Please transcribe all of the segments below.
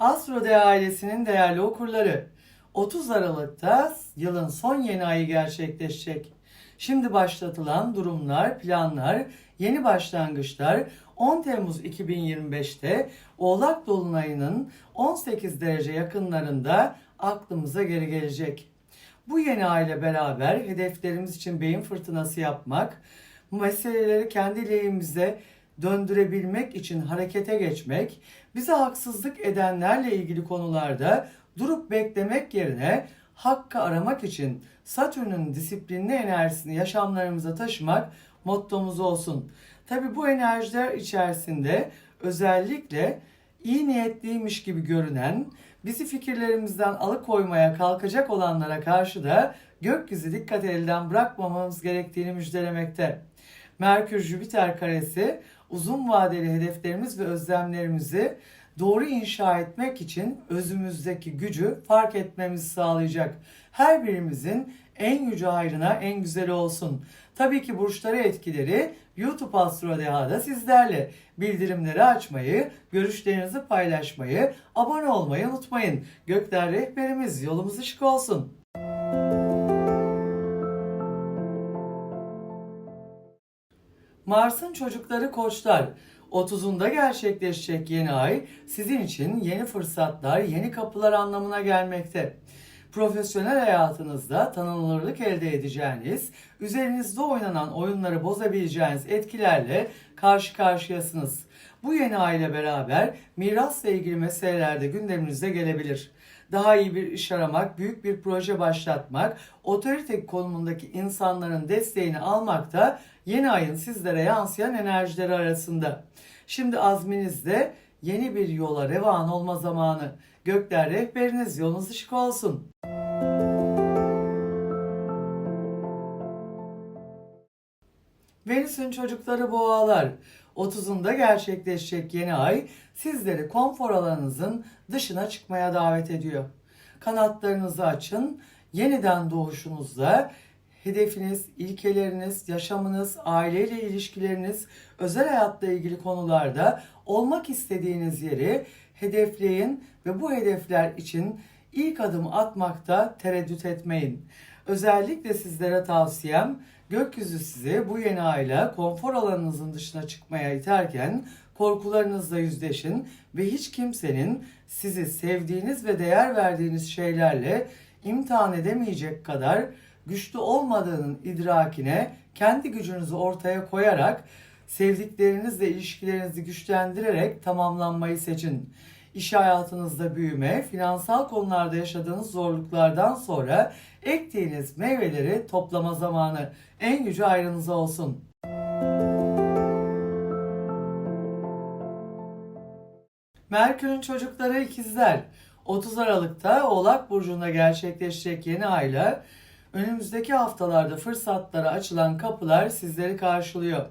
Astrode ailesinin değerli okurları 30 Aralık'ta yılın son yeni ayı gerçekleşecek. Şimdi başlatılan durumlar, planlar, yeni başlangıçlar 10 Temmuz 2025'te Oğlak Dolunay'ının 18 derece yakınlarında aklımıza geri gelecek. Bu yeni ay ile beraber hedeflerimiz için beyin fırtınası yapmak, meseleleri kendi lehimize döndürebilmek için harekete geçmek, bize haksızlık edenlerle ilgili konularda durup beklemek yerine hakkı aramak için Satürn'ün disiplinli enerjisini yaşamlarımıza taşımak mottomuz olsun. Tabi bu enerjiler içerisinde özellikle iyi niyetliymiş gibi görünen, bizi fikirlerimizden alıkoymaya kalkacak olanlara karşı da gökyüzü dikkat elden bırakmamamız gerektiğini müjdelemekte. Merkür-Jüpiter karesi uzun vadeli hedeflerimiz ve özlemlerimizi doğru inşa etmek için özümüzdeki gücü fark etmemizi sağlayacak. Her birimizin en yüce hayrına en güzeli olsun. Tabii ki burçları etkileri YouTube Astro Deha'da sizlerle. Bildirimleri açmayı, görüşlerinizi paylaşmayı, abone olmayı unutmayın. Gökler rehberimiz yolumuz ışık olsun. Mars'ın çocukları koçlar. 30'unda gerçekleşecek yeni ay sizin için yeni fırsatlar, yeni kapılar anlamına gelmekte. Profesyonel hayatınızda tanınırlık elde edeceğiniz, üzerinizde oynanan oyunları bozabileceğiniz etkilerle karşı karşıyasınız. Bu yeni ay ile beraber mirasla ilgili meseleler de gündeminize gelebilir. Daha iyi bir iş aramak, büyük bir proje başlatmak, otorite konumundaki insanların desteğini almak da yeni ayın sizlere yansıyan enerjileri arasında. Şimdi azminizde yeni bir yola revan olma zamanı. Gökler rehberiniz yolunuz ışık olsun. Venüs'ün çocukları boğalar. 30'unda gerçekleşecek yeni ay sizleri konfor alanınızın dışına çıkmaya davet ediyor. Kanatlarınızı açın, yeniden doğuşunuzda hedefiniz, ilkeleriniz, yaşamınız, aileyle ilişkileriniz, özel hayatla ilgili konularda olmak istediğiniz yeri hedefleyin ve bu hedefler için ilk adım atmakta tereddüt etmeyin. Özellikle sizlere tavsiyem gökyüzü sizi bu yeni ayla konfor alanınızın dışına çıkmaya iterken korkularınızla yüzleşin ve hiç kimsenin sizi sevdiğiniz ve değer verdiğiniz şeylerle imtihan edemeyecek kadar güçlü olmadığının idrakine kendi gücünüzü ortaya koyarak sevdiklerinizle ilişkilerinizi güçlendirerek tamamlanmayı seçin. İş hayatınızda büyüme, finansal konularda yaşadığınız zorluklardan sonra ektiğiniz meyveleri toplama zamanı en yüce ayrınıza olsun. Merkür'ün çocukları ikizler. 30 Aralık'ta Oğlak Burcu'nda gerçekleşecek yeni ayla önümüzdeki haftalarda fırsatlara açılan kapılar sizleri karşılıyor.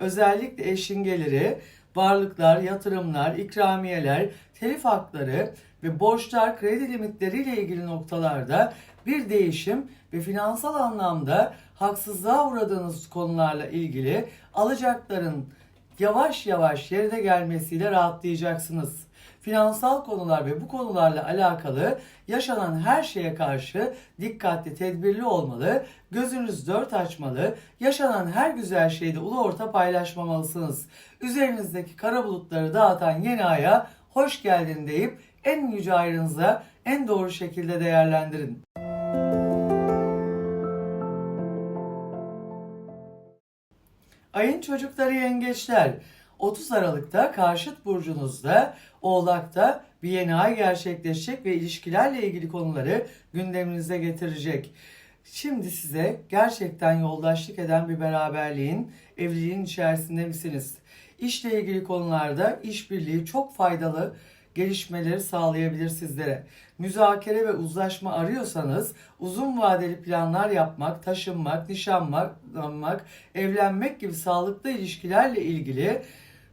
Özellikle eşin geliri, varlıklar, yatırımlar, ikramiyeler, telif hakları ve borçlar, kredi limitleriyle ilgili noktalarda bir değişim ve finansal anlamda haksızlığa uğradığınız konularla ilgili alacakların yavaş yavaş yerine gelmesiyle rahatlayacaksınız. Finansal konular ve bu konularla alakalı yaşanan her şeye karşı dikkatli, tedbirli olmalı, gözünüz dört açmalı, yaşanan her güzel şeyi de ulu orta paylaşmamalısınız. Üzerinizdeki kara bulutları dağıtan yeni aya hoş geldin deyip en yüce ayrınıza en doğru şekilde değerlendirin. Ayın çocukları yengeçler. 30 Aralık'ta karşıt burcunuzda Oğlak'ta bir yeni ay gerçekleşecek ve ilişkilerle ilgili konuları gündeminize getirecek. Şimdi size gerçekten yoldaşlık eden bir beraberliğin, evliliğin içerisinde misiniz? İşle ilgili konularda işbirliği çok faydalı gelişmeleri sağlayabilir sizlere. Müzakere ve uzlaşma arıyorsanız uzun vadeli planlar yapmak, taşınmak, nişanlanmak, evlenmek gibi sağlıklı ilişkilerle ilgili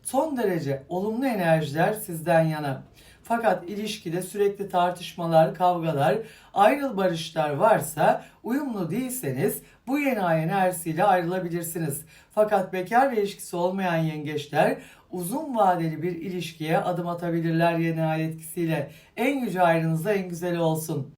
son derece olumlu enerjiler sizden yana. Fakat ilişkide sürekli tartışmalar, kavgalar, ayrıl barışlar varsa uyumlu değilseniz bu yeni ay enerjisiyle ayrılabilirsiniz. Fakat bekar ve ilişkisi olmayan yengeçler uzun vadeli bir ilişkiye adım atabilirler yeni ay etkisiyle. En yüce ayrınızda en güzeli olsun.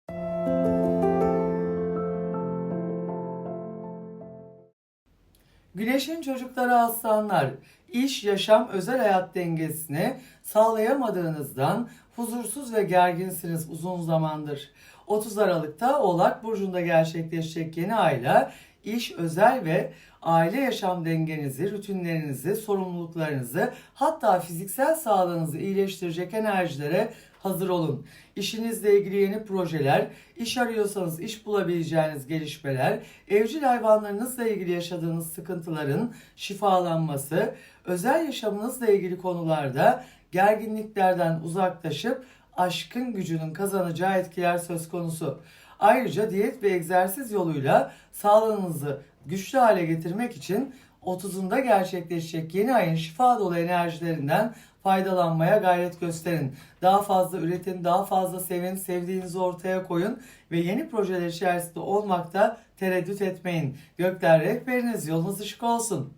Güneşin çocukları aslanlar, iş, yaşam, özel hayat dengesini sağlayamadığınızdan huzursuz ve gerginsiniz uzun zamandır. 30 Aralık'ta Oğlak Burcu'nda gerçekleşecek yeni ayla iş, özel ve aile yaşam dengenizi, rutinlerinizi, sorumluluklarınızı hatta fiziksel sağlığınızı iyileştirecek enerjilere hazır olun. İşinizle ilgili yeni projeler, iş arıyorsanız iş bulabileceğiniz gelişmeler, evcil hayvanlarınızla ilgili yaşadığınız sıkıntıların şifalanması, özel yaşamınızla ilgili konularda gerginliklerden uzaklaşıp aşkın gücünün kazanacağı etkiler söz konusu. Ayrıca diyet ve egzersiz yoluyla sağlığınızı güçlü hale getirmek için 30'unda gerçekleşecek yeni ayın şifa dolu enerjilerinden faydalanmaya gayret gösterin. Daha fazla üretin, daha fazla sevin, sevdiğinizi ortaya koyun ve yeni projeler içerisinde olmakta tereddüt etmeyin. Gökler rehberiniz, yolunuz ışık olsun.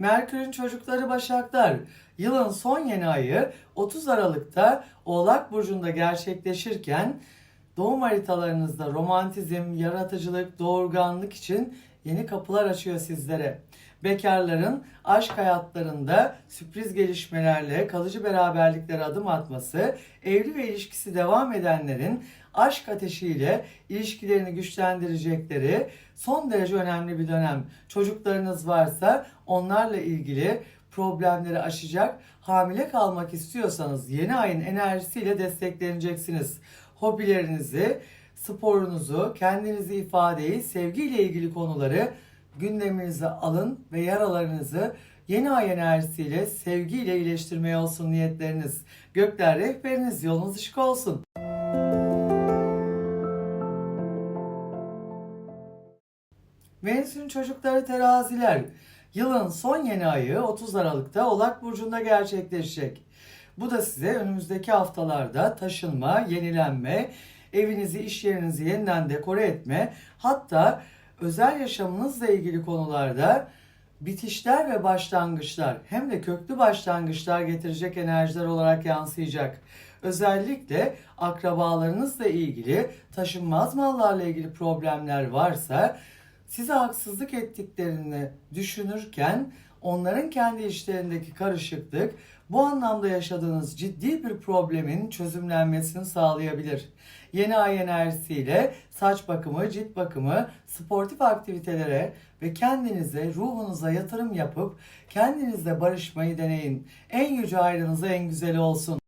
Merkür'ün çocukları Başaklar. Yılın son yeni ayı 30 Aralık'ta Oğlak Burcu'nda gerçekleşirken doğum haritalarınızda romantizm, yaratıcılık, doğurganlık için yeni kapılar açıyor sizlere. Bekarların aşk hayatlarında sürpriz gelişmelerle kalıcı beraberliklere adım atması, evli ve ilişkisi devam edenlerin aşk ateşiyle ilişkilerini güçlendirecekleri son derece önemli bir dönem. Çocuklarınız varsa onlarla ilgili problemleri aşacak, hamile kalmak istiyorsanız yeni ayın enerjisiyle destekleneceksiniz. Hobilerinizi, sporunuzu, kendinizi ifadeyi, sevgiyle ilgili konuları gündeminize alın ve yaralarınızı yeni ay enerjisiyle, sevgiyle iyileştirmeye olsun niyetleriniz. Gökler rehberiniz, yolunuz ışık olsun. Venüs'ün çocukları teraziler. Yılın son yeni ayı 30 Aralık'ta Oğlak Burcu'nda gerçekleşecek. Bu da size önümüzdeki haftalarda taşınma, yenilenme, evinizi, iş yerinizi yeniden dekore etme, hatta özel yaşamınızla ilgili konularda bitişler ve başlangıçlar hem de köklü başlangıçlar getirecek enerjiler olarak yansıyacak. Özellikle akrabalarınızla ilgili taşınmaz mallarla ilgili problemler varsa size haksızlık ettiklerini düşünürken onların kendi işlerindeki karışıklık bu anlamda yaşadığınız ciddi bir problemin çözümlenmesini sağlayabilir. Yeni ay enerjisiyle saç bakımı, cilt bakımı, sportif aktivitelere ve kendinize, ruhunuza yatırım yapıp kendinizle barışmayı deneyin. En yüce ayrınıza en güzeli olsun.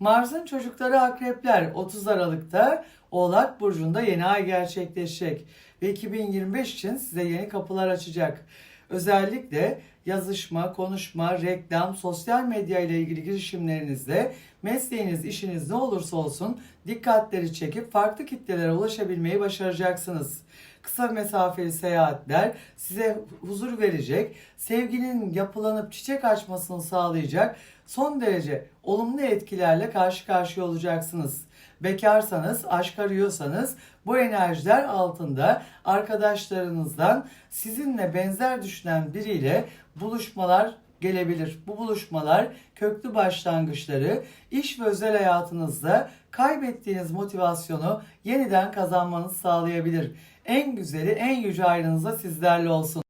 Mars'ın çocukları akrepler 30 Aralık'ta Oğlak Burcu'nda yeni ay gerçekleşecek ve 2025 için size yeni kapılar açacak. Özellikle yazışma, konuşma, reklam, sosyal medya ile ilgili girişimlerinizde mesleğiniz, işiniz ne olursa olsun dikkatleri çekip farklı kitlelere ulaşabilmeyi başaracaksınız. Kısa mesafeli seyahatler size huzur verecek, sevginin yapılanıp çiçek açmasını sağlayacak son derece olumlu etkilerle karşı karşıya olacaksınız. Bekarsanız, aşk arıyorsanız bu enerjiler altında arkadaşlarınızdan sizinle benzer düşünen biriyle buluşmalar gelebilir. Bu buluşmalar köklü başlangıçları, iş ve özel hayatınızda kaybettiğiniz motivasyonu yeniden kazanmanızı sağlayabilir. En güzeli, en yüce ayrınıza sizlerle olsun.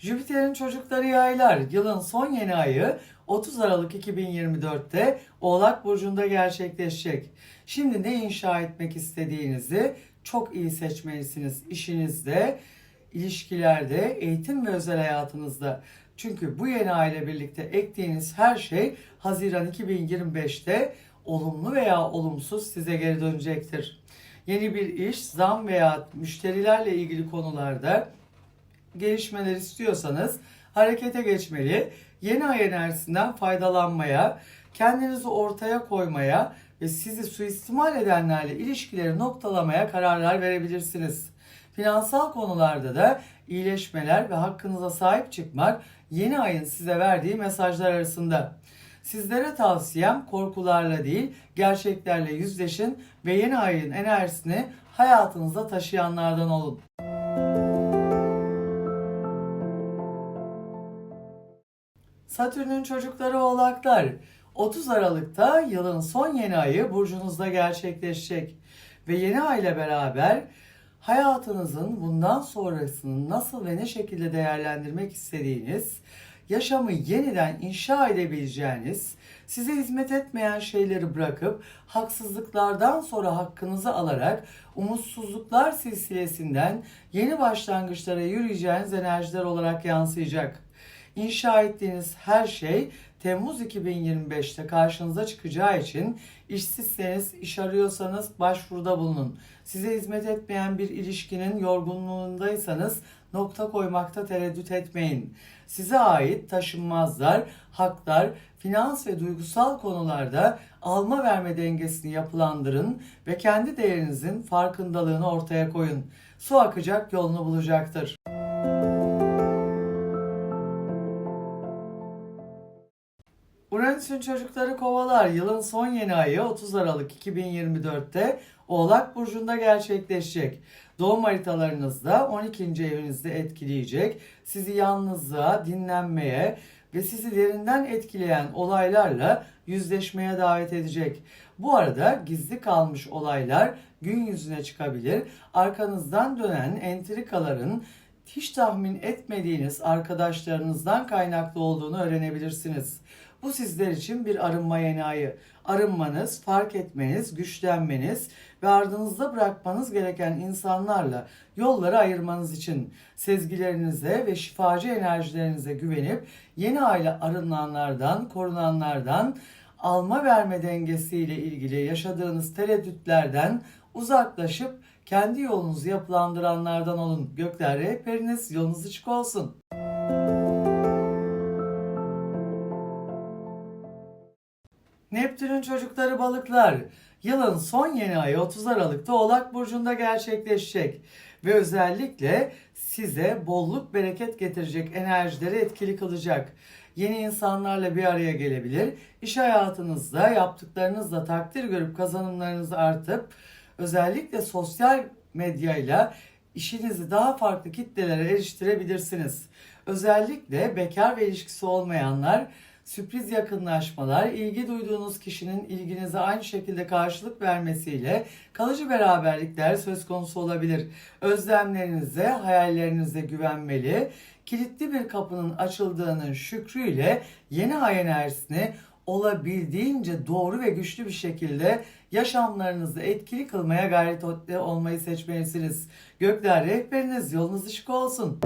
Jüpiter'in çocukları yaylar. Yılın son yeni ayı 30 Aralık 2024'te Oğlak Burcu'nda gerçekleşecek. Şimdi ne inşa etmek istediğinizi çok iyi seçmelisiniz. İşinizde, ilişkilerde, eğitim ve özel hayatınızda. Çünkü bu yeni ay ile birlikte ektiğiniz her şey Haziran 2025'te olumlu veya olumsuz size geri dönecektir. Yeni bir iş, zam veya müşterilerle ilgili konularda gelişmeler istiyorsanız harekete geçmeli, yeni ay enerjisinden faydalanmaya, kendinizi ortaya koymaya ve sizi suistimal edenlerle ilişkileri noktalamaya kararlar verebilirsiniz. Finansal konularda da iyileşmeler ve hakkınıza sahip çıkmak yeni ayın size verdiği mesajlar arasında. Sizlere tavsiyem korkularla değil, gerçeklerle yüzleşin ve yeni ayın enerjisini hayatınıza taşıyanlardan olun. Satürn'ün çocukları oğlaklar. 30 Aralık'ta yılın son yeni ayı burcunuzda gerçekleşecek. Ve yeni ay ile beraber hayatınızın bundan sonrasını nasıl ve ne şekilde değerlendirmek istediğiniz, yaşamı yeniden inşa edebileceğiniz, size hizmet etmeyen şeyleri bırakıp haksızlıklardan sonra hakkınızı alarak umutsuzluklar silsilesinden yeni başlangıçlara yürüyeceğiniz enerjiler olarak yansıyacak. İnşa ettiğiniz her şey Temmuz 2025'te karşınıza çıkacağı için işsizseniz, iş arıyorsanız başvuruda bulunun. Size hizmet etmeyen bir ilişkinin yorgunluğundaysanız nokta koymakta tereddüt etmeyin. Size ait taşınmazlar, haklar, finans ve duygusal konularda alma verme dengesini yapılandırın ve kendi değerinizin farkındalığını ortaya koyun. Su akacak yolunu bulacaktır. Uranüs'ün çocukları kovalar yılın son yeni ayı 30 Aralık 2024'te Oğlak Burcu'nda gerçekleşecek. Doğum haritalarınızda 12. evinizde etkileyecek. Sizi yalnızlığa, dinlenmeye ve sizi derinden etkileyen olaylarla yüzleşmeye davet edecek. Bu arada gizli kalmış olaylar gün yüzüne çıkabilir. Arkanızdan dönen entrikaların hiç tahmin etmediğiniz arkadaşlarınızdan kaynaklı olduğunu öğrenebilirsiniz. Bu sizler için bir arınma yeni ayı. Arınmanız, fark etmeniz, güçlenmeniz ve ardınızda bırakmanız gereken insanlarla yolları ayırmanız için sezgilerinize ve şifacı enerjilerinize güvenip yeni ayla arınanlardan, korunanlardan, alma verme dengesiyle ilgili yaşadığınız tereddütlerden uzaklaşıp kendi yolunuzu yapılandıranlardan olun. Gökler rehberiniz yolunuz açık olsun. Neptün'ün çocukları balıklar. Yılın son yeni ayı 30 Aralık'ta Oğlak Burcu'nda gerçekleşecek. Ve özellikle size bolluk bereket getirecek enerjileri etkili kılacak. Yeni insanlarla bir araya gelebilir. İş hayatınızda yaptıklarınızla takdir görüp kazanımlarınız artıp özellikle sosyal medyayla işinizi daha farklı kitlelere eriştirebilirsiniz. Özellikle bekar ve ilişkisi olmayanlar sürpriz yakınlaşmalar, ilgi duyduğunuz kişinin ilginize aynı şekilde karşılık vermesiyle kalıcı beraberlikler söz konusu olabilir. Özlemlerinize, hayallerinize güvenmeli, kilitli bir kapının açıldığının şükrüyle yeni ay enerjisini olabildiğince doğru ve güçlü bir şekilde yaşamlarınızı etkili kılmaya gayret olmayı seçmelisiniz. Gökler rehberiniz yolunuz ışık olsun.